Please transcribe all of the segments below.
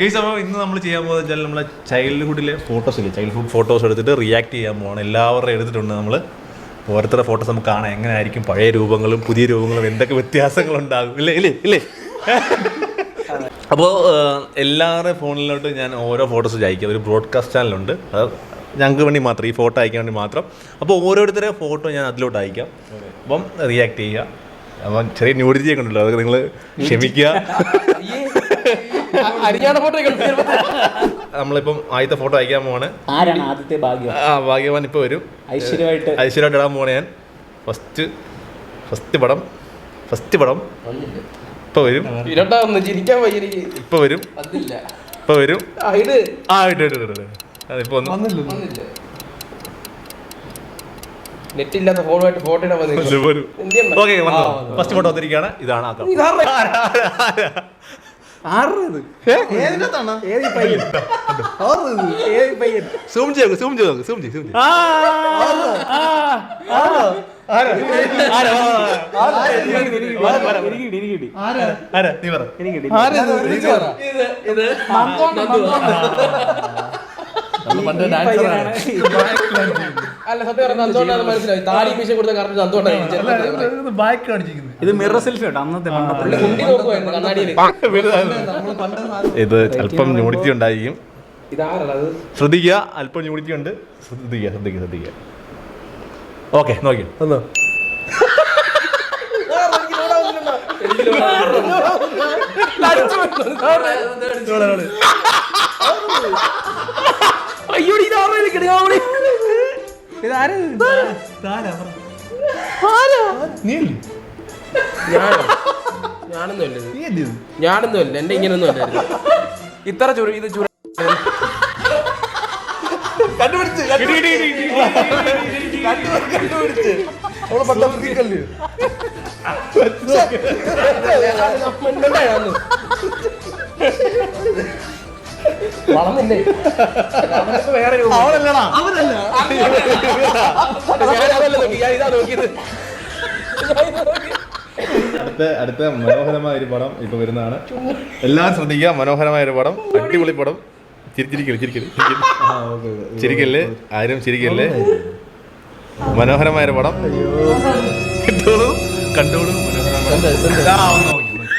Guys അപ്പോൾ ഇന്ന് നമ്മൾ ചെയ്യാൻ പോകുന്നത് വെച്ചാൽ നമ്മളെ ചൈൽഡ്ഹുഡിലെ ഫോട്ടോസ് ഇല്ലേ? ചൈൽഡ്ഹുഡ് ഫോട്ടോസ് എടുത്തിട്ട് റിയാക്ട് ചെയ്യാൻ പോകണം എല്ലാവരുടെയും എടുത്തിട്ടുണ്ട് നമ്മൾ ഓരോരുത്തരുടെ ഫോട്ടോസ് നമുക്ക് കാണാം. എങ്ങനെയായിരിക്കും പഴയ രൂപങ്ങളും പുതിയ രൂപങ്ങളും എന്തൊക്കെ വ്യത്യാസങ്ങളുണ്ടാകും. ഇല്ലേ ഇല്ലേ ഇല്ലേ? അപ്പോൾ എല്ലാവരുടെ ഫോണിലോട്ട് ഞാൻ ഓരോ ഫോട്ടോസ് അയക്കാം. ഒരു ബ്രോഡ്കാസ്റ്റ് ചാനലുണ്ട് അത് ഞങ്ങൾക്ക് വേണ്ടി മാത്രം ഈ ഫോട്ടോ അയക്കാൻ വേണ്ടി മാത്രം. അപ്പോൾ ഓരോരുത്തരുടെ ഫോട്ടോ ഞാൻ അതിലോട്ട് അയക്കാം. അപ്പം റിയാക്ട് ചെയ്യുക. അപ്പം ചെറിയ ന്യൂഡിറ്റി ഒക്കെ ഉണ്ടല്ലോ. അതൊക്കെ നിങ്ങൾ ക്ഷമിക്കുക. അരിഞ്ഞാണ ഫോട്ടോ നമ്മളിപ്പം ആദ്യത്തെ ഫോട്ടോ അയക്കാൻ പോവാണ്. ആരാണ് ആദ്യത്തെ ഭാഗ്യവാൻ? ആ ഭാഗ്യവാൻ ഇപ്പൊ വരും. ഐശ്വര്യമായിട്ട്. ഐശ്വര്യമായിട്ട് ഇടാൻ പോവാണ് ഞാൻ. ഫസ്റ്റ് ഫസ്റ്റ് പടം. ഫസ്റ്റ് പടം. ഇപ്പൊ വരും. ഇപ്പൊ ചിരിക്കാൻ വയ്യ വരും. ഇപ്പൊ വരും. ആ ഇത് ആ ഇട്ട് ഇട്ട് ഇട്ട്. വന്നില്ല. നെറ്റ് ഇല്ലാത്ത ഫോണുമായിട്ട് ഫോട്ടോ ഇടാൻ? ഓക്കെ ഫസ്റ്റ് ഫോട്ടോ വന്നിരിക്കുകയാണ്. ഇതാണ് സൂം ചെയ്യുക സൂം ചെയ്യുക സൂം ചെയ്യും സൂം ചെയ്യും. ആരാ നീ പറ. അല്ല സത്യം പറഞ്ഞാൽ നന്ദോണ്ടാന്ന് മനസ്സിലായി. താടി മീശ കൊടുത്ത ഇത് മിറർ സെൽഫി അന്നത്തെ ഇത് അല്പം ന്യൂഡിറ്റി ഉണ്ടായിരിക്കും. ഇതാരല്ല അത്? ശ്രദ്ധിക്കുക അല്പം ന്യൂഡിറ്റി ഉണ്ട്. ശ്രദ്ധിക്കുക ശ്രദ്ധിക്കുക ശ്രദ്ധിക്കുക. ഓക്കെ നോക്കി അയ്യോ ഇതാരുടെ കിടങ്ങാവളി ഞാനോ ഞാനൊന്നും അല്ല എന്റെ ഇങ്ങനൊന്നും അല്ലായിരുന്നു ഇത്ര ചുരു ഇത് ചുര കണ്ടുപിടിച്ച് അവനൊക്കെ വേറെ രൂപം. ഇതാ നോക്കിയത്. അടുത്ത അടുത്ത മനോഹരമായ ഒരു പടം ഇപ്പൊ വരുന്നതാണ്. എല്ലാം ശ്രദ്ധിക്കുക. മനോഹരമായ ഒരു പടം. അടിപൊളി പടം. ചിരിച്ചിരിക്കൽ ചിരിക്കൽ ചിരിക്കൽ. ചിരിക്കല്ലേ? ആരും ചിരിക്കല്ലേ? മനോഹരമായ ഒരു പടം. കണ്ടോളൂ കണ്ടോളൂ. മനോഹരമായ ആ, ഒന്ന് നോക്കി, നോക്കി.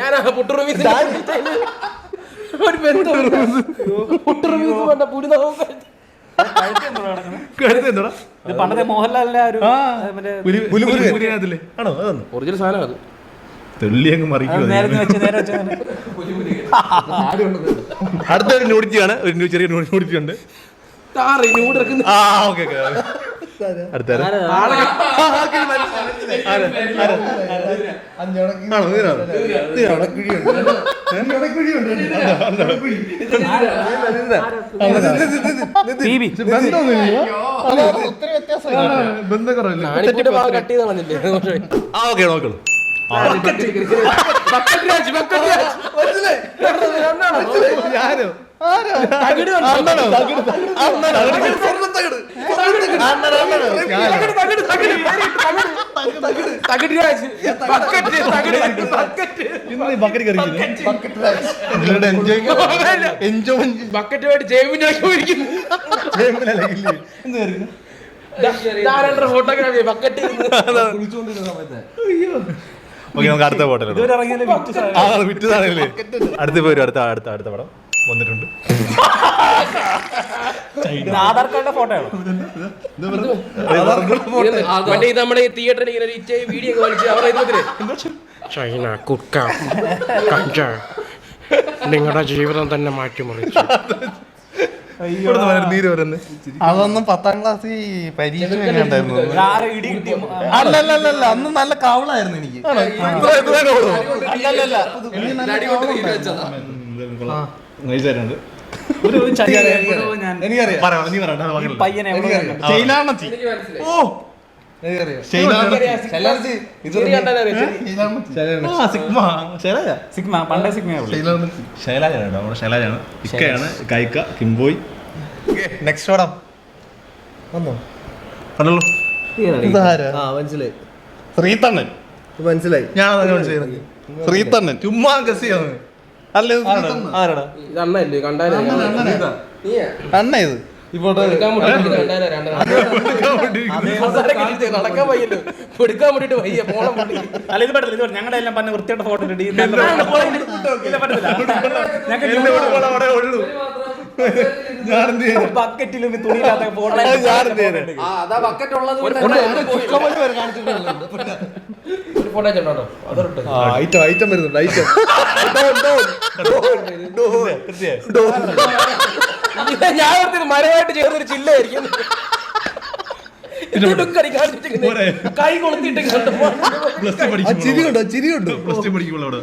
ഞാൻ ഒരു പണ്ടത്തെ മോഹൻലാലിന്റെ? ഒറിജിനൽ സാധനം അത് തെള്ളി അങ്ങ് അത് മറിക്കുക നേരെ ഒന്ന് നേരെ വെച്ച് അങ്ങനെ. അടുത്ത ഒരു ന്യൂഡിറ്റിയാണ് ഒരു ചെറിയ ന്യൂഡിറ്റി ഉണ്ട് ആ ഓക്കെ ഓക്കെ അടുത്ത ആ ഓക്കെ നോക്കുള്ളൂ ഞാനോ തകിട് കണ്ടോ? തകിട്, തകിട്, തകിട്, തകിട്. തകിട് രാജ്. ബക്കറ്റ് തകിട്. ബക്കറ്റ്. ഓക്കെ നമുക്ക് അടുത്ത. ആ വിറ്റതാണല്ലേ അടുത്ത പേര് അടുത്ത അടുത്ത അടുത്ത പടം വന്നിട്ടുണ്ട്. ഇത് ആധാർ കാർഡിന്റെ ഫോട്ടോ ആണോ. മറ്റേ ഇത് നമ്മുടെ ഈ തിയേറ്ററിൽ ഇങ്ങനെ ഒരു ഇച്ച വീഡിയോ ഒക്കെ അവരുടെ ഇതിൽ ചൈന കുക്ക കഞ്ച നിങ്ങളുടെ ജീവിതം തന്നെ മാറ്റിമറിച്ചു. നീര് വരുന്നത് അതൊന്നും പത്താം ക്ലാസ്സിൽ പരീക്ഷ എങ്ങനെയുണ്ടായിരുന്നു ആരെ ഇടി കിട്ടി. അല്ലല്ലല്ല അന്ന് നല്ല കാവളായിരുന്നു എനിക്ക്. എനിക്കറിയാം. പറയാം നീ പറയണ്ട പയ്യനെ ഓ. സിഗ്മ. ശൈലജ സിഗ്മ. പണ്ടേ സിഗ്മ ശൈലജാണ് കേട്ടോ. നമ്മുടെ ശൈലജാണ് ഇക്കയാണ് കൈക്ക കിംബോയ്. നെക്സ്റ്റ് പടം. വന്നോ? കണ്ടല്ലോ ഇതാരാ? ആ മനസ്സിലായി. ശ്രീതണ്ണൻ. മനസ്സിലായി. ഞാൻ മനസ്സിലായി ശ്രീതണ്ണൻ. ചുമ്മാ അല്ലേ അണ്ണല്ലേ കണ്ടാലേ? അണ്ണ ഇത്. കിട്ടിയിട്ട് നടക്കാൻ വയ്യല്ലോ. എടുക്കാൻ വേണ്ടിട്ട് വയ്യ പോണം അല്ല ഇത് പറ്റില്ല ഇത് ഞങ്ങളുടെ എല്ലാം പറഞ്ഞ വൃത്തിയായിട്ട് ഫോട്ടോ ഇട്ട് ഈ നല്ല ഇല്ല, പറ്റത്തില്ല. ഞങ്ങൾക്ക് ഞാൻ എന്ത് ചെയ്യാനാ? ബക്കറ്റിലും തുണിയില്ലാത്ത ഫോട്ടോ ഞാൻ എന്ത്? ആ അതാ ബക്കറ്റ് ഉള്ളത് കൊണ്ട് ഒരു ഫോട്ടോ ചെണ്ടോ അതോട്ട് ഐറ്റം ഐറ്റം വരുന്നുണ്ട് ഐറ്റം ഞാൻ മരമായിട്ട് ചേർന്നൊരു ചില്ലായിരിക്കും എന്നിട്ടും കടി പോരെ. കൈ കൊളുത്തിട്ട് ആ ചിരി കണ്ടോ ചിരി കണ്ടോ പ്ലസ് ടു പഠിക്കുമ്പോൾ അവിടെ.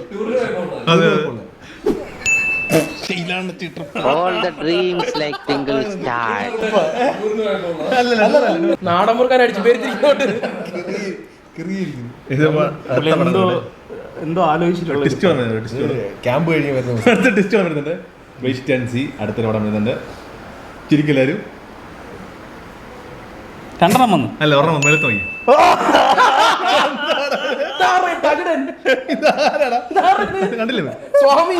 അതെ. All the dreams like tingle star. നാടൻ മുറുക്കാൻ അടിച്ചു പടം എന്തോ എന്തോ ആലോചിച്ചിട്ടുള്ള ടിസ്റ്റ് വന്നത് ടിസ്റ്റ് ക്യാമ്പ് കഴിഞ്ഞ് വരുന്നത് അടുത്ത ടിസ്റ്റ് വരുന്നുണ്ട് വെയിറ്റ് ആൻഡ് സി അടുത്ത പടം വരുന്നുണ്ട്. ചിരിക്കല്ലാരും രണ്ടെണ്ണം വന്നു. അല്ല ഒരെണ്ണം മേലത്ത് നോക്കി. തകിടൻ കണ്ടില്ലേ? സ്വാമി.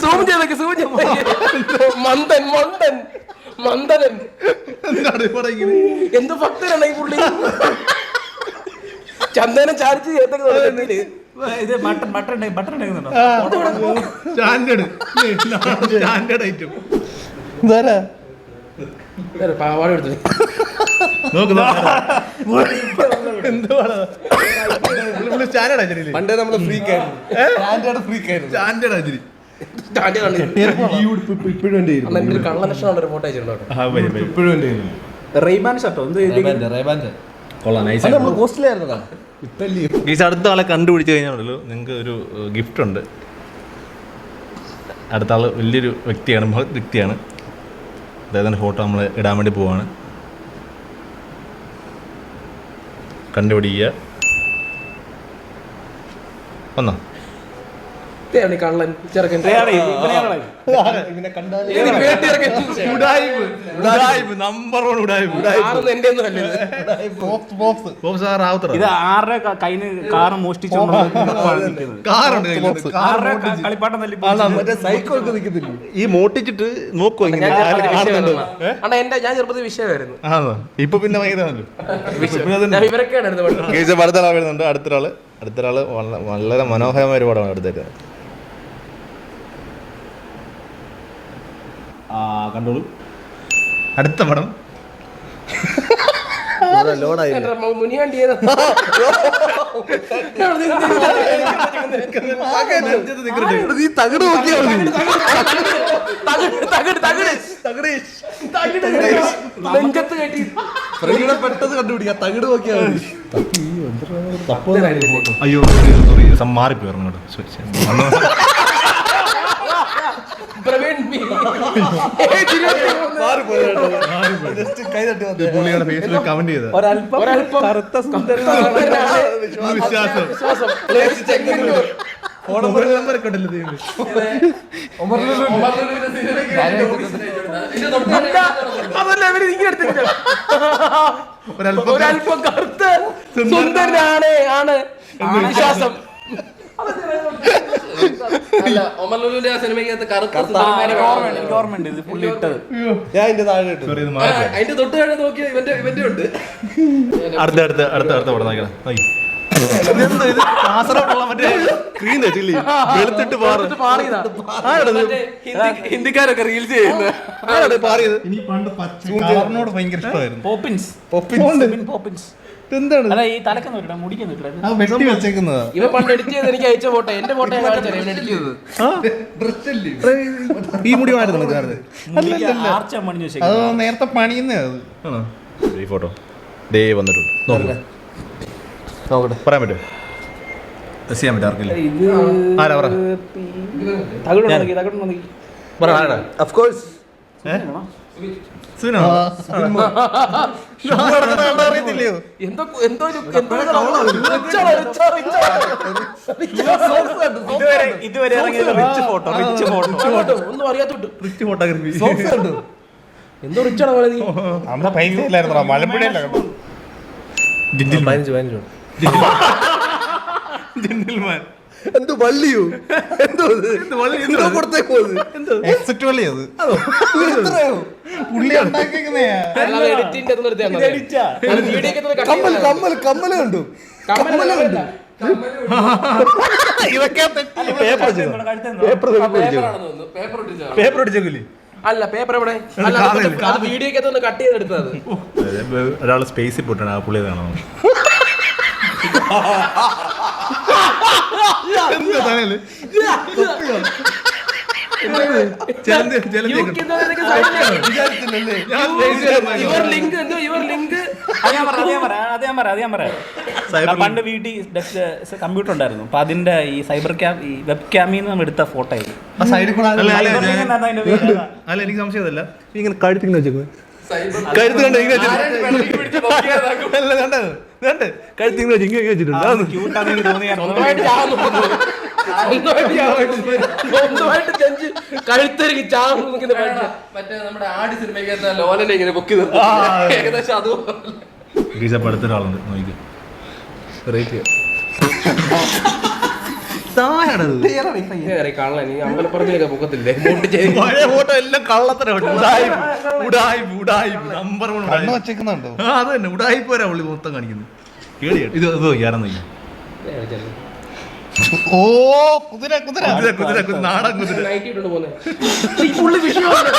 സൂം ചെയ്തൊക്കെ സൂം മന്ദൻ മന്ദൻ മന്ദനൻ എന്ത് ഭക്തനാണ് ഈ പുള്ളി? ചന്ദനം ചാരിച്ച് ചേർത്തൊക്കെ ഇത് ബട്ടൺ ബട്ടൺ ബട്ടൺ ഉണ്ടാക്കുന്നുണ്ടോ സ്റ്റാൻഡേർഡ്. Standard item. ഇതാരാ? പാവാട എടുത്തു നോക്ക് പണ്ടേ നമ്മൾ ഫ്രീക്ക് ആയിരുന്നു. ഫ്രീക്ക് ആയിരുന്നു. സ്റ്റാൻഡേർഡ് ഇപ്പൊ ഇപ്പോഴും എന്റെ ഒരു ഫോട്ടോ അയച്ചിട്ടുണ്ടോ? ഇപ്പോഴും എന്റെ റെയ്ബാൻ ഷർട്ടോ? എന്ത്. കൊള്ളാം നൈസ് അല്ലയോ ഗീസ് അടുത്ത ആളെ കണ്ടുപിടിച്ച് കഴിഞ്ഞാണല്ലോ നിങ്ങൾക്ക് ഒരു ഗിഫ്റ്റ് ഉണ്ട്. അടുത്ത ആൾ വലിയൊരു വ്യക്തിയാണ് മഹത് വ്യക്തിയാണ്. അദ്ദേഹത്തിന്റെ ഫോട്ടോ നമ്മൾ ഇടാൻ വേണ്ടി പോവാണ്. കണ്ടുപിടിക്കുക. വന്നോ. ഇതേയാണ് ഈ കള്ളൻ ചെറുക്കൻ. ഒന്നും അല്ലേ ഇത് ആരുടെ ക- കാറ് കളിപ്പാട്ടം തല്ലി ഒക്കെ ഈ മോട്ടിച്ചിട്ട് നോക്കുവോ ഞാൻ ഇങ്ങനെ കാണുന്നുണ്ടോ? അണ്ണാ എന്റെ ഞാൻ ചെറുപ്പത്തിൽ വിഷയമായിരുന്നു. ആണോ? ഇപ്പൊ പിന്നെ ഭയങ്കരമാണല്ലോ. ഞാൻ ഇവരൊക്കെയാണ് എടുത്ത് പഠിച്ചത്. അടുത്തൊരാൾ അടുത്തൊരാൾ വള- വളരെ മനോഹരമായ ഒരു പടമാണ് അടുത്തേക്ക് കണ്ടോളൂ. അടുത്ത പടം. മ- മുനിയാണ്ടി? നീ തകിട് നോക്കിയാ കണ്ടുപിടിക്കാം. തകിട് നോക്കിയാ അയ്യോ സോറി മാറിപ്പോയി ഇറങ്ങോട്ട് ശരി, ശരി. വന്നോ. പ്രവീൺ ബി. പുള്ളിയുടെ കമന്റ് ചെയ്ത ഒരല്പം ഒരല്പം കറുത്ത സുന്ദരനാണ്. വിശ്വാസം. വിശ്വാസം. പ്ലേസ് ചെങ്ങന്നൂർ. ഫോൺ നമ്പർ അതല്ല ഇവർ ഇങ്ങനെ ഒരല്പം കറുത്ത്. സുന്ദരനാണ്. ആണ്. വിശ്വാസം. അല്ല ഒമർ ലുലുവിന്റെ ആ സിനിമയ്ക്കകത്ത് കറുത്ത ആ, സുന്ദരന്മാരെ എനിക്ക് എനിക്ക് ഓർമ്മയുണ്ട് ഇത് പുള്ളി ഇട്ടത്. ഞാൻ ഇതിന്റെ താഴെ ഇട്ടു. Sorry, ഇത് ആ, മാറിപ്പോയി. അതിന്റെ തൊട്ട് താഴെ നോക്കിയ ഇവന്റെ ഇവന്റെ ഉണ്ട്. അടുത്ത അടുത്ത അടുത്ത അടുത്ത പടം നോക്കണം ഇത്? കാസർഗോഡുള്ള മറ്റേ സ്ക്രീൻ തെറ്റില്ലേ വെളുത്തിട്ട് പാറ്. എന്നിട്ട് മാറിയതാ. ആരാടത്? ഹിന്ദിക്കാരൊക്കെ റീൽസ് ചെയ്യുന്നത് പാറിയത്? ഇനി പണ്ട് പച്ച കളറിനോട് ഭയങ്കര ഇഷ്ടമായിരുന്നു. പോപ്പിൻസ്. പോപ്പിൻസ്. പോപ്പിൻസ്. എന്താണ് അല്ല ഈ തലക്ക് നോക്കിട്ടാ മുടിക്ക് നോക്കിട്ടാ വെട്ടി വെച്ചേക്കുന്നതാ. ഇവ പണ്ട് എഡിറ്റ് ചെയ്ത് എനിക്ക് അയച്ച ഫോട്ടോ എന്റെ ഫോട്ടോ ഈ മുടി മാറി നിൽക്കാറ് മുടിക്ക് ആർച്ച മണിഞ്ഞു അത് നേരത്തെ പണിയുന്നേ അത്. ആണോ? ഈ ഫോട്ടോ. ദേ വന്നിട്ടുണ്ട്. നോക്കൂ. നോക്കട്ടെ. പറയാൻ പറ്റുമോ? ചെയ്യാൻ പറ്റും ആർക്കില്ല ആരാ പറ. ആരാ ഓഫ് കോഴ്സ് അറിയത്തില്ലയോ എന്തോ. ഇതുവരെ ഇതുവരെ ഇറങ്ങിയ റിച്ച് ഫോട്ടോ റിച്ച് ഫോട്ടോ. ഒന്നും അറിയാത്തോട്ട് റിച്ച് ഫോട്ടോഗ്രാഫി എന്തോ പോലെ നീ. നമ്മുടെ പൈസ ഇല്ലായിരുന്നോ? മലമ്പുഴയല്ല പതിനഞ്ച് എന്തോ വള്ളിയോ? എന്തോ എന്തോ കൊടുത്തേക്കോ എക്സിറ്റ് വള്ളി അത്. എത്രയോ പുള്ളി കമ്മൽ കമ്മൽ കമ്മൽ കണ്ടു. കമ്മൽ കണ്ടു. ഇതൊക്കെ പേപ്പർ പേപ്പർ അല്ല പേപ്പർ എവിടെ? വീഡിയോക്കകത്ത് കട്ട് ചെയ്തെടുത്തത്. ഒരാൾ സ്പേസിൽ പോയിട്ടാണ് ആ പുള്ളിയെ കാണാൻ എന്താ തലയിൽ? പണ്ട് വീട്ടിൽ കമ്പ്യൂട്ടർ ഉണ്ടായിരുന്നു. അപ്പൊ അതിന്റെ ഈ സൈബർ ക്യാം ഈ വെബ് ക്യാമിൽ നിന്ന് എടുത്ത ഫോട്ടോ ആയിരുന്നു അല്ല, എനിക്ക് സംശയമല്ല ഇങ്ങനെ കഴുത്തിങ്ങനെ വെച്ചേക്കുന്നത് കഴുത്ത് കണ്ടോ ഇങ്ങനെ കണ്ടത് കണ്ട് കഴുത്തിങ്ങനെ ചിങ്ങി വെച്ചിട്ടുണ്ട് നിൽക്കുന്ന പാട്ട്. മറ്റേ നമ്മുടെ ആടി ലോലനെ ഇങ്ങനെ പൊക്കി നിർത്തും ഏകദേശം അതുപോലെ ഗീസപ്പ് അടുത്ത ഒരാളുണ്ട് നോക്കി റേറ്റ് ഈ അമ്പലപ്പുറത്തിലൊക്കെ പൊക്കത്തില്ലേ? പഴയ ഫോട്ടോ എല്ലാം കള്ളത്തരം നമ്പർ വൺ വച്ചേക്കുന്നുണ്ടോ ആ അത് തന്നെ. ഉടായി പോരാ പുള്ളി മൊത്തം കാണിക്കുന്നത് കേടി ഇത് ഇത് ഓ കുതിര കുതിര. കുതിര കുതിര കുതിര. നാടൻ കുതിര. നൈറ്റ് ഇട്ടുണ്ട് പോന്നെ. ഈ പുള്ളി വിഷയമാണ്.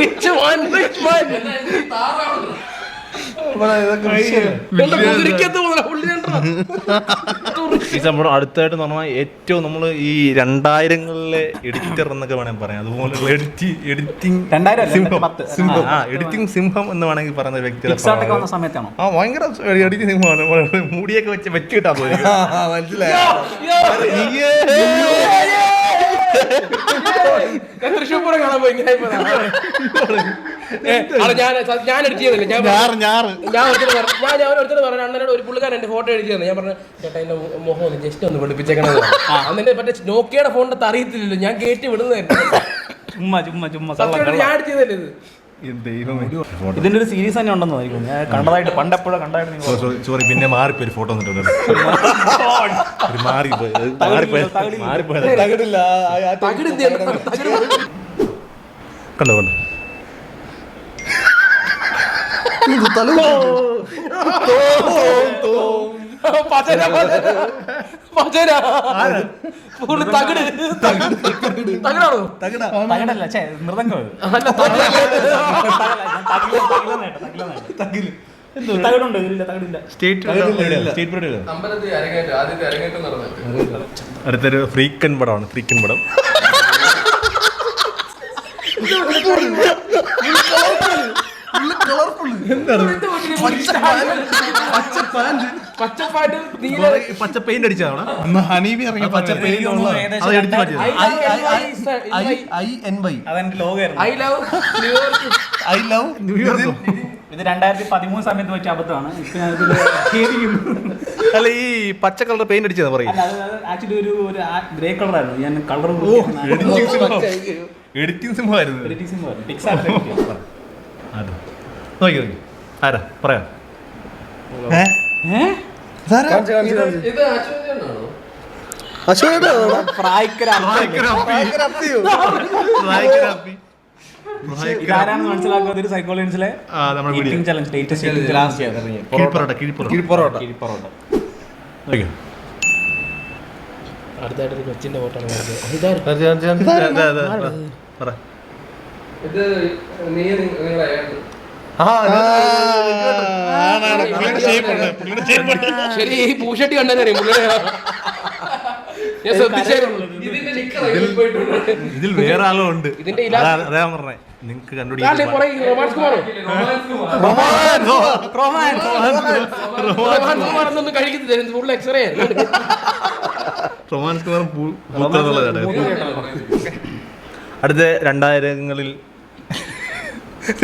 റിച്ച് മാൻ റിച്ച് മാൻ എന്റെ കുതിരക്കകത്ത് പോകുന്ന പുള്ളി. ഈ സംഭവം അടുത്തായിട്ട് പറഞ്ഞാൽ ഏറ്റവും നമ്മൾ ഈ രണ്ടായിരങ്ങളിലെ എഡിറ്റർ എന്നൊക്കെ വേണമെങ്കിൽ പറയാം. അതുപോലെ എഡിറ്റി എഡിറ്റിംഗ് സിംഹം. പത്ത്. സിംഹം. ആ എഡിറ്റിംഗ് സിംഹം എന്ന് വേണമെങ്കിൽ പറയുന്ന വ്യക്തി ആ ഭയങ്കര എഡിറ്റിംഗ് സിംഹമാണ്. മൂടിയൊക്കെ വെച്ച് വെച്ചിട്ടാ പോയി മനസ്സിലായി. ഞാൻ തൃശ്ശൂർ പൂരം കാണാൻ പോയി ഇങ്ങനെ ഞാൻ ഞാൻ എഡിറ്റ് ചെയ്തില്ല. ഞാൻ ഞാറ് ഞാറ്. ഞാൻ പറഞ്ഞു ഞാൻ ഞാൻ ഒരുത്തന് പറഞ്ഞു അണ്ണനോട് ഒരു പുള്ളിക്കാരൻ എന്റെ ഫോട്ടോ എഡിറ്റ് ഞാൻ പറഞ്ഞു ചേട്ടാ എന്റെ മുഖം ഒന്ന് ജസ്റ്റ് ഒന്ന് വെളുപ്പിച്ചേക്കണത്. അന്നെ മറ്റേ നോക്കിയുടെ ഫോണിന്റെ അറിയത്തില്ലല്ലോ ഞാൻ കയറ്റി വിടുന്നതായിരുന്നു. ചുമ്മാ ചുമ്മാ ചുമ്മാ. ഞാൻ എഡിറ്റ് ചെയ്തല്ലേ ഇത്? ഇതിന്റെ ഒരു സീരീസ് തന്നെ ഉണ്ടെന്ന് തോന്നിക്കും ഞാൻ കണ്ടതായിട്ട് പണ്ട് എപ്പോഴും നിങ്ങൾ സോറി സോറി പിന്നെ മാറിപ്പോയി ഒരു ഫോട്ടോ കണ്ടോ കണ്ടോ കണ്ടോ പചര പചര പുള്ളി തകിട് തകിടാണോ തകിടല്ല ഛേ, മൃദംഗം ഇത്. അല്ല തകിട് എന്തോ തകിടുണ്ട് ഇതിലില്ല തകിടില്ല സ്റ്റേറ്റ് സ്റ്റേറ്റ് പീരീഡ് അമ്പലത്തിൽ അരങ്ങേറ്റം ആദ്യത്തെ അരങ്ങേറ്റം നടന്നിട്ട് അടുത്തൊരു ഫ്രീക്കൻ പടമാണ് ഫ്രീക്കൻ പടം പച്ചപ്പാട്ട് നീല പച്ച പെയിന്റ് അടിച്ചതാണ്? ഹനീബി ഇറങ്ങിയ പച്ച പെയിന്റ് അത് എടുത്ത് രണ്ടായിരത്തി- മാറ്റിയത്. I love New York I love New York ഇത് രണ്ടായിരത്തി പതിമൂന്ന് സമയത്ത് വെച്ച അബദ്ധമാണ്. അല്ല ഈ പച്ച കളർ പെയിന്റ് അടിച്ചതാ പറയും. അല്ല അത് ആക്ച്വലി ഒരു ഒരു ഗ്രേ കളർ ആയിരുന്നു ഞാൻ കളർ എഡിറ്റിംഗ് സിംഹമായിരുന്നു അതെ. നോക്കി നോക്കി. ആരാ? പറയാം. മനസ്സിലാക്കാത്ത ഒരു video. Challenge latest kizhi porotta kizhi porotta porotta porotta. നോക്കിയോ അടുത്തായിട്ട് കൊച്ചിന്റെ ഫോട്ടോ. പറ. ഇത് നീ നിങ്ങളെ ശരി ഈ പൂഷട്ടി കണ്ടറിയും പുള്ളിയുടെ ഞാൻ ശ്രദ്ധിച്ചായിരുന്നു ഇതിൽ വേറെ ആളും ഉണ്ട് ഇതിന്റെ പറഞ്ഞേ നിങ്ങക്ക് റൊമാൻസ് കുമാർ എന്നൊന്നും കഴിക്കുന്നില്ല ഇത് ഫുൾ എക്സ്റേ റൊമാൻസ് കുമാർ പൂ- പൂക്കളെന്നുള്ളതാണ്. അടുത്ത രണ്ടായിരങ്ങളിൽ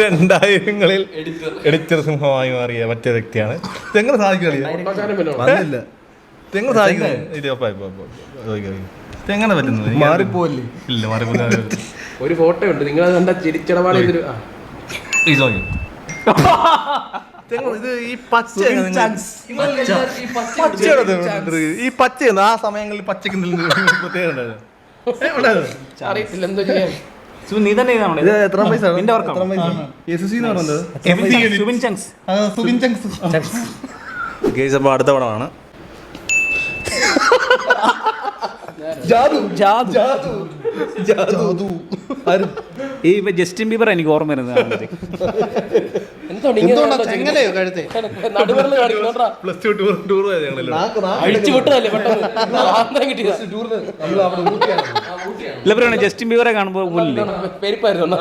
രണ്ടായിരങ്ങളിൽ എഡിറ്റർ. സിംഹമായി മാറിയ മറ്റേ വ്യക്തിയാണ്. ഇതെങ്ങനെ സാധിക്കില്ല ഇതെങ്ങനെ എങ്ങനെ ചോദിക്കാം. ഇതെങ്ങനെ പറ്റുന്നു മാറിപ്പോയില്ലേ? ഇല്ല മാറിപ്പോയി ഒരു ഫോട്ടോ ഉണ്ട് നിങ്ങൾ അത് കണ്ട ചിരിച്ചടപാട് ഇത് ഈ പച്ച ഈ പച്ച ആ സമയങ്ങളിൽ പച്ചക്ക് പ്രത്യേകത. അറിയത്തില്ല എന്തോ ചെയ്യാൻ. നീ തന്നെ ഇത് എത്ര പൈസ നിന്റെ വർക്കാണ്. എത്ര പൈസ എസ് സി എന്ന് പറഞ്ഞത്. സുബിൻ ചങ്സ് ആ, സുബിൻ ചങ്സ് ഗേസ് അപ്പോൾ അടുത്ത പടമാണ്. ജാദു. ഈ ഇപ്പൊ ജസ്റ്റിൻ ബീബർ എനിക്ക് ഓർമ്മ വരുന്നത്. എന്തുകൊണ്ട് എന്തുകൊണ്ടാ ഇങ്ങനെ ചെങ്ങലയോ കഴുത്തെ? നടുവരൽ കാണിക്കുന്നോണ്ടാ പ്ലസ് ടു ടൂർ ടൂർ പോയത് ഞങ്ങളെല്ലാം നാക്ക് നാക്ക് അഴിച്ചു വിട്ടതല്ലേ പെട്ടെന്ന്? ആന്തരം കിട്ടിയതാ. ടൂറിന് നമ്മൾ അവിടെ ഊട്ടിയാണ്. പറയണേ ജസ്റ്റിൻ ബീവറെ കാണുമ്പോൾ പോലില്ലേ പെരുപ്പായിരുന്നു?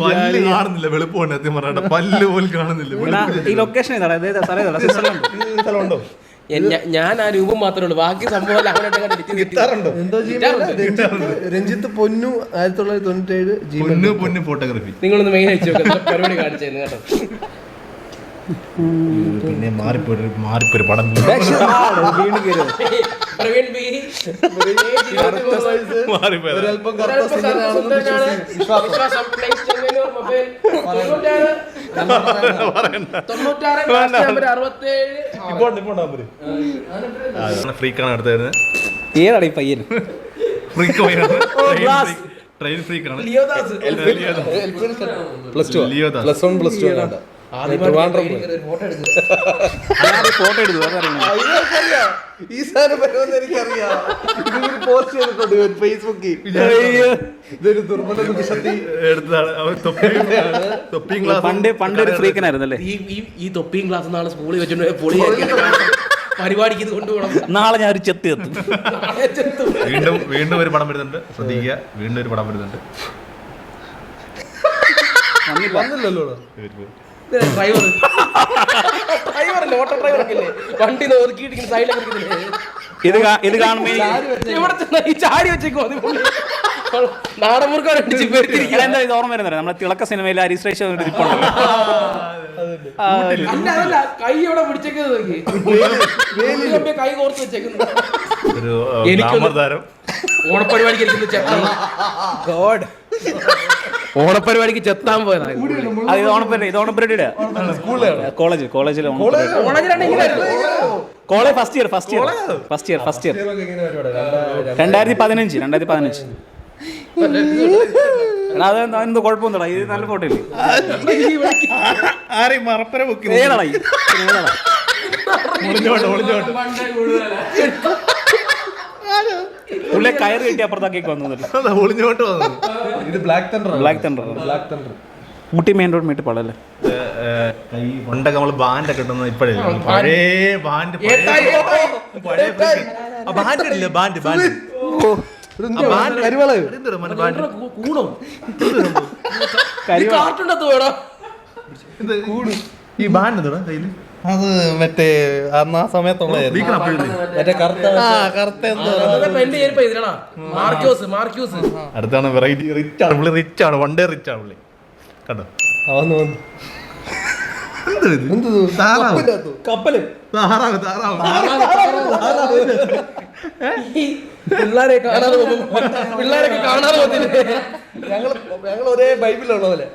പല്ല് കാണുന്നില്ല വെളുപ്പമുണ്ട് സത്യം പറഞ്ഞ. പല്ല് പോലും കാണുന്നില്ല. ഈ ലൊക്കേഷൻ സ്ഥലമുണ്ടോ? ഞാൻ ആ രൂപം മാത്രമേ ഉള്ളൂ. ബാക്കി സംഭവം രഞ്ജിത്ത് പൊന്നു ആയിരത്തി തൊള്ളായിരത്തി തൊണ്ണൂറ്റി ഏഴ് പൊന്നു പൊന്നു ഫോട്ടോഗ്രാഫി നിങ്ങളൊന്ന് മെയിൻ അയച്ചു പരിപാടി കാണിച്ചായിരുന്നു കേട്ടോ? പിന്നെ മാറിപ്പോയി മാറിപ്പോയി പടം ഫ്രീക്കാണ് അടുത്തായിരുന്നു. ഏതാണ് ഈ പയ്യൻ? Freak train ഫ്രീക്കാണ് Leodas. Plus two Leodas. Plus one plus two അല്ലാണ്ട് ഫോട്ടോ എടുത്തു. ഈ സാധനം വരുമെന്ന് എനിക്കറിയാം. ഇതിങ്ങനെ പോസ്റ്റ് ചെയ്തിട്ടുണ്ട് ഫേസ്ബുക്കിൽ ഇതൊരു ദുർബല നിമിഷത്തിൽ. പണ്ട് ഈ ഈ ഈ തൊപ്പിയും ക്ലാസ് നാളെ സ്കൂളിൽ വെച്ചിട്ട് പൊളി പരിപാടിക്ക് ഇത് കൊണ്ടുപോകണം. നാളെ ഞാൻ ഒരു ചെത്ത് എത്തും. വീണ്ടും വീണ്ടും ഒരു പടം വരുന്നുണ്ട്. ശ്രദ്ധിക്കുക വീണ്ടും ഒരു പടം വരുന്നുണ്ട്. വന്നില്ലല്ലോ ഡ്രൈവർ ഡ്രൈവറല്ലേ ഓട്ടോ ഡ്രൈവറൊക്കെ ഇല്ലേ? വണ്ടി ഒതുക്കിയിട്ടിങ്ങനെ സൈഡിലൊക്കെ ഇത് കാ- ഇത് കാണുമ്പോൾ എനിക്ക് ഇവിടെ ചെന്നാ ഈ ചാടി വെച്ചേക്കോ അത്. നാടൻ മുറുക്കാൻ ഓർമ്മ വരുന്നത്? നമ്മളെ തിളക്ക സിനിമയിൽ ഹരീഷ് ഒരു ഇരിപ്പുണ്ടല്ലോ ആ, അല്ല അതല്ല കൈ ഇവിടെ പിടിച്ചേക്കുന്നത് നോക്കി കൈ കോർത്ത് വെച്ചേക്കുന്നത് ഓണപ്പരിപാടിക്ക് ഗോഡ്. ഓണപ്പരിപാടിക്ക് ചെത്താൻ പോയതാണ്. അത് ഇത് ഓണപ്പരി ഇത് ഓണപ്പരിയുടെ കോളേജ് കോളേജിൽ college first year first year first year first year. രണ്ടായിരത്തി പതിനഞ്ച്. രണ്ടായിരത്തി പതിനഞ്ച് എടാ അത് എന്തോ കുഴപ്പമൊന്നുമില്ല. ഇത് നല്ല ഫോട്ടോ ഇല്ലേ ആരെയും മറപ്പര പൊക്കി ഏതാടാ ഈ? ഏതാടാ ഒളിഞ്ഞോട്ട്. ഒളിഞ്ഞോട്ട് പുള്ളിയെ കയറ് കിട്ടി അപ്പുറത്താക്കി വന്നത് ഒളിഞ്ഞോട്ട് വന്നത്. ഇത് Black Thunder Black Thunder Black Thunder. Ooty main road meet പാടല്ലേ കൈ പണ്ടൊക്കെ നമ്മൾ ബാൻഡൊക്കെ ഇട്ടുന്ന ഇപ്പഴേ പഴയ ബാൻഡ് ബാൻഡ് ഇല്ല ബാൻഡ് ബാൻഡ്. ബാൻഡ് ഈ ബാൻഡ് എന്താ കയ്യിൽ? അത് മറ്റേ അന്ന് ആ സമയത്തുള്ള അടുത്താണ് വെറൈറ്റി റിച്ച് ആണ് പുള്ളി റിച്ച് ആണ് വൺ ഡേ റിച്ച് ആണ് പുള്ളി. കണ്ടോ? അവന്ന് വന്നു കപ്പൽ. താറാവ് താറാവ് പിള്ളേരെ കാണാതെ പിള്ളേരൊക്കെ കാണാതെ പോകത്തില്ലേ ഞങ്ങൾ ഞങ്ങൾ ഒരേ ബൈബിലുള്ള പോലെ.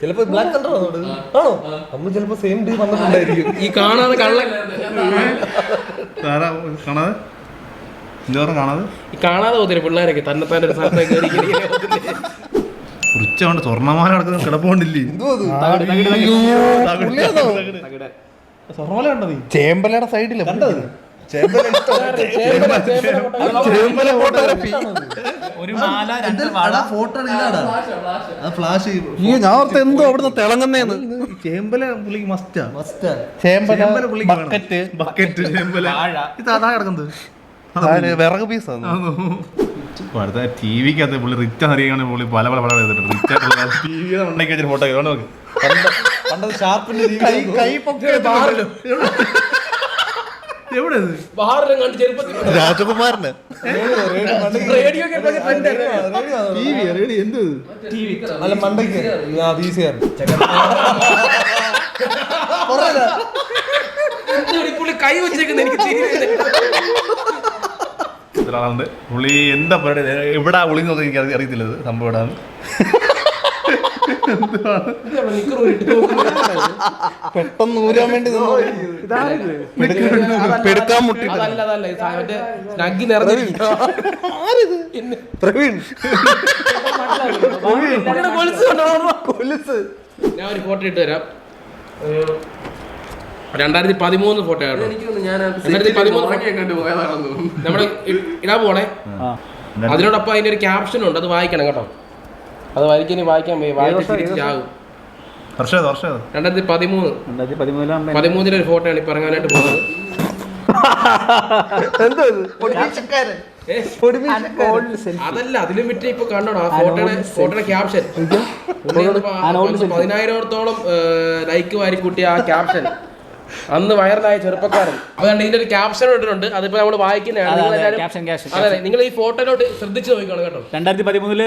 ചിലപ്പോ ബ്ലാക്ക് തണ്ടർ ആണോ ആണോ? നമ്മൾ ചിലപ്പോ സെയിം ഡേ വന്നിട്ടുണ്ടായിരിക്കും. ഈ കാണാതെ കള്ള താറാവ് കാണാതെ? കാണാതെ? ഈ കാണാതെ പോകത്തില്ല പിള്ളേരൊക്കെ? തന്നെ ഒരു സ്ഥലത്തേക്ക് ആണ് സ്വർണമാല കിടക്കുന്ന കിടപ്പുണ്ടില്ലേ ചേമ്പലയുടെ സൈഡിൽ കണ്ടത് ചേമ്പല ഫോട്ടോഗ്രാഫി ഒരു മാല രണ്ട് വള. ഫോട്ടോ ഫ്ലാഷ് ഞാൻ ഓർത്ത് എന്തോ അവിടുന്ന് തിളങ്ങുന്നേന്ന്. ചേമ്പല പുള്ളിക്ക് മസ്റ്റാ മസ്റ്റാ ചേമ്പല ബക്കറ്റ് ബക്കറ്റ് ചേമ്പല. വാഴ. ഇത് അതാ കിടക്കുന്നത്. വിറക് പീസാണ് അടുത്ത ടി വിക്കകത്ത് പുള്ളി റിച്ച് അറിയാൻ പുള്ളി പല പല പടം എടുത്തിട്ടുണ്ട് റിച്ച് ആയിട്ടുള്ള ടി വി ഉണ്ടാക്കി വെച്ചിട്ട് ഫോട്ടോ നോക്ക്. പണ്ടത് ഷാർപ്പിന്റെ എവിടെ അല്ല മണ്ടയ്ക്ക്. കൈ വെച്ചേക്കുന്നത് എനിക്ക് ചിരി വരുന്നില്ല. പുള്ളി എന്താ പരിപാടി എവിടാ നോക്കി എനിക്ക് അറി- അറിയത്തില്ല സംഭവം എവിടെയാണ് പെട്ടെന്ന് ഊരാൻ വേണ്ടി പെടുക്കാൻ മുട്ടി പ്രവീൺ? ഞാൻ ഒരു ഫോട്ടോ ഇട്ട് തരാം രണ്ടായിരത്തി പതിമൂന്ന് ഫോട്ടോ ആയിരുന്നു രണ്ടായിരത്തി പതിമൂന്ന് നമ്മുടെ ഇടാൻ പോണേ. അതിനോടൊപ്പം അതിന്റെ ഒരു ക്യാപ്ഷൻ ഉണ്ട് അത് വായിക്കണം കേട്ടോ. അത് വായിക്കാൻ വായിക്കാൻ വയ്യ. വായിച്ച് തിരിച്ചാകും വർഷം വർഷം രണ്ടായിരത്തി പതിമൂന്ന് പതിമൂന്നിലെ ഒരു ഫോട്ടോ ആണ് ഇപ്പൊ ഇറങ്ങാനായിട്ട് പോകുന്നത് അതല്ല അതിലും വിട്ട് ഇപ്പൊ കണ്ടോടാ ആ ഫോട്ടോയുടെ ഫോട്ടോയുടെ ക്യാപ്ഷൻ പതിനായിരത്തോളം ലൈക്ക് വാരിക്കൂട്ടിയ ആ ക്യാപ്ഷൻ അന്ന് വൈറലായ ചെറുപ്പക്കാരൻ. അതുകൊണ്ട് ഇതിന്റെ ഒരു ക്യാപ്ഷൻ ഇട്ടിട്ടുണ്ട്. അതിപ്പോ നമ്മൾ വായിക്കുന്നതാണ് നിങ്ങൾ ക്യാപ്ഷൻ ക്യാപ്ഷൻ അതെ നിങ്ങൾ ഈ ഫോട്ടോയിലോട്ട് ശ്രദ്ധിച്ചു നോക്കിക്കോളൂ കേട്ടോ. രണ്ടായിരത്തി പതിമൂന്നിൽ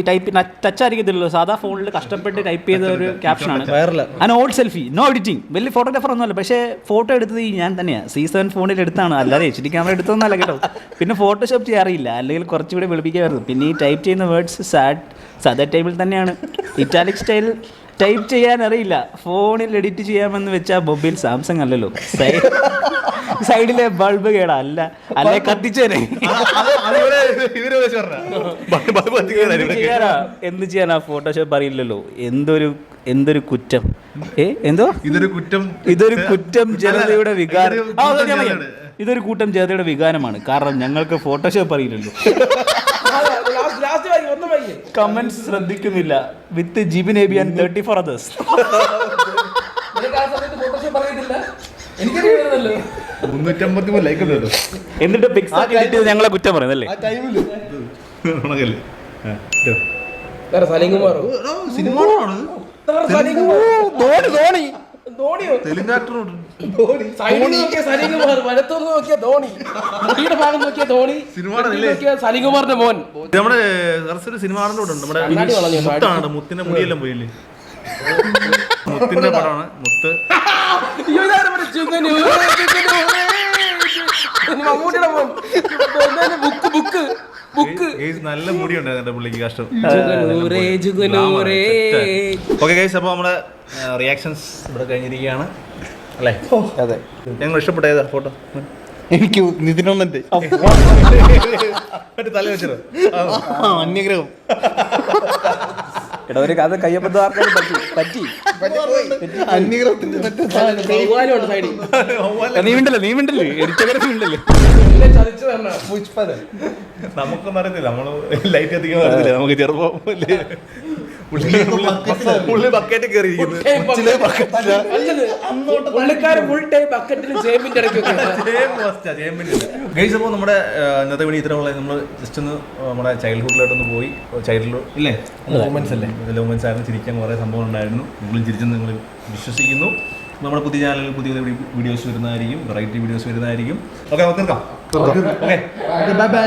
ഈ ടൈപ്പ് ടച്ച് ആയിരിക്കത്തില്ലല്ലോ. സാധാ ഫോണിൽ കഷ്ടപ്പെട്ട് ടൈപ്പ് ചെയ്ത ഒരു ക്യാപ്ഷനാണ് ആണ്. An old selfie no editing വലിയ ഫോട്ടോഗ്രാഫർ ഒന്നുമല്ല. പക്ഷേ ഫോട്ടോ എടുത്തത് ഈ ഞാൻ തന്നെയാണ് സീസൺ സെവൻ ഫോണിൽ എടുത്താണ്. അല്ലാതെ എച്ച് ഡി ക്യാമറ എടുത്തൊന്നല്ല കേട്ടോ. പിന്നെ ഫോട്ടോഷോപ്പ് ചെയ്യാറില്ല. അല്ലെങ്കിൽ കുറച്ചുകൂടി വെളുപ്പിക്കാമായിരുന്നു പിന്നെ ഈ ടൈപ്പ് ചെയ്യുന്ന വേർഡ്സ് സാഡ് സാധാ ടൈമിൽ തന്നെയാണ്. ഇറ്റാലിക് സ്റ്റൈൽ ടൈപ്പ് ചെയ്യാൻ അറിയില്ല ഫോണിൽ എഡിറ്റ് ചെയ്യാമെന്ന് വെച്ചാൽ മൊബൈൽ സാംസങ് അല്ലല്ലോ. സൈഡിലെ ബൾബ് കേടാ. അല്ല അല്ലെ കത്തിച്ചേനെ. എന്ത് ചെയ്യാൻ ആ ചെയ്യാനാ? ഫോട്ടോഷോപ്പ് അറിയില്ലല്ലോ. എന്തൊരു എന്തൊരു കുറ്റം? ഏ? എന്തോ? ഇതൊരു കുറ്റം ഇതൊരു കുറ്റം ജനതയുടെ വികാരം ഇതൊരു കൂട്ടം ജനതയുടെ വികാരമാണ്. കാരണം ഞങ്ങൾക്ക് ഫോട്ടോഷോപ്പ് അറിയില്ലല്ലോ ലാസ്റ്റ് വായി ഒന്നും വായി കമന്റ്സ് ശ്രദ്ധിക്കുന്നില്ല. വിത്ത് ജിബിൻ എബിയൻ തേർട്ടി ഫോർ അതേഴ്സ് എന്നിട്ട് പിക്സ് ഞങ്ങളെ കുറ്റം പറയുന്നല്ലേ സിനിമ തെലുങ്കാറ്റർ ധോണി. സൈഡിൽ നോക്കിയ സലീംകുമാർ വലത്തോന്ന് നോക്കിയ ധോണി. മുടിയുടെ ഭാഗം നോക്കിയ ധോണി. സിനിമയുടെ മുന്നിൽ നോക്കിയ സലീംകുമാറിന്റെ മോൻ. നമ്മുടെ സരസ്വതി സിനിമ കാണുന്ന ഉണ്ട്. നമ്മുടെ. മുത്താണ് മുത്തിന്റെ മുടിയെല്ലാം പോയില്ലേ? മുത്തിന്റെ പടമാണ് മുത്ത്. മമ്മൂട്ടിയുടെ മോൻ. ബുക്ക് ബുക്ക് നല്ല മുടിയുണ്ട് എന്റെ പുള്ളിക്ക് കഷ്ടം. ഓക്കെ ഗൈസ് അപ്പോൾ നമ്മുടെ റിയാക്ഷൻസ് ഇവിടെ കഴിഞ്ഞിരിക്കുകയാണ്. അല്ലേ? അതെ. ഞങ്ങൾ ഇഷ്ടപ്പെട്ട ഏതാ ഫോട്ടോ? എനിക്ക് നിതിനൊന്നെ മറ്റേ തല വെച്ചത് അന്യഗ്രഹം. എടാ ഒരു കഥ കയ്യപ്പത്ത് ആർക്കാരും പറ്റി പറ്റി. അന്യഗ്രഹത്തിന്റെ നീ നീ എഡിറ്റോഗ്രാഫി ഉണ്ടല്ലേ നമുക്കൊന്നും അറിയത്തില്ല. നമ്മൾ ലൈറ്റ് എത്തിക്കാൻ അറിയത്തില്ല നമുക്ക് ചെറുപ്പം? പുള്ളി പുള്ളി ബക്കറ്റ് കയറിയിരിക്കുന്നു. പുള്ളിക്കാരൻ ഫുൾ ടൈം ബക്കറ്റിലും ചേമ്പിന്റെ ഇടയ്ക്കൊക്കെ ഗൈസ് അപ്പോൾ നമ്മുടെ ഇന്നത്തെ വീഡിയോ ഇത്ര ഉള്ളത് നമ്മൾ ജസ്റ്റ് ഒന്ന് നമ്മുടെ ചൈൽഡ്ഹുഡിലോട്ടൊന്ന് പോയി. ചൈൽഡ്ഹുഡ് ഇല്ലേ? മൂമെന്റ്സ് അല്ലേ? മൂമെന്റ്സ് ആയിരുന്നു. ചിരിക്കാൻ കുറേ സംഭവം ഉണ്ടായിരുന്നു. നിങ്ങളും ചിരിച്ചെന്ന് നിങ്ങൾ വിശ്വസിക്കുന്നു. നമ്മുടെ പുതിയ ചാനലിൽ പുതിയ പുതിയ വീഡിയോസ് വരുന്നതായിരിക്കും. വെറൈറ്റി വീഡിയോസ് വരുന്നതായിരിക്കും. ഓക്കെ നമുക്ക് തീർക്കാം ഓക്കെ ബൈ ബൈ